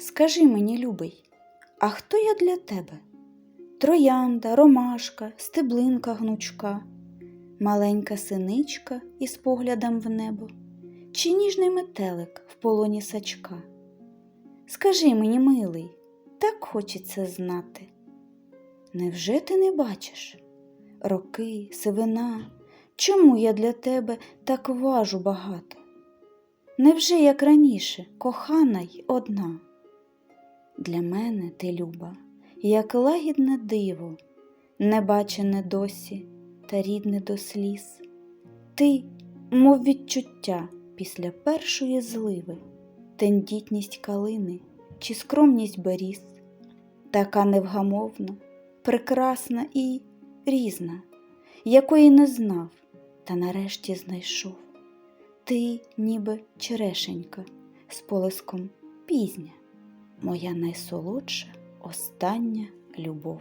Скажи мені, любий, а хто я для тебе? Троянда, ромашка, стеблинка гнучка, маленька синичка із поглядом в небо, чи ніжний метелик в полоні сачка? Скажи мені, милий, так хочеться знати. Невже ти не бачиш? Роки, сивина, чому я для тебе так важу багато? Невже, як раніше, кохана й одна? Для мене ти, люба, як лагідне диво, небачене досі та рідне до сліз. Ти, мов відчуття після першої зливи, тендітність калини чи скромність беріз, така невгамовна, прекрасна і різна, якої не знав, та нарешті знайшов. Ти, ніби черешенька, з полиском пізня, моя найсолодша остання любов.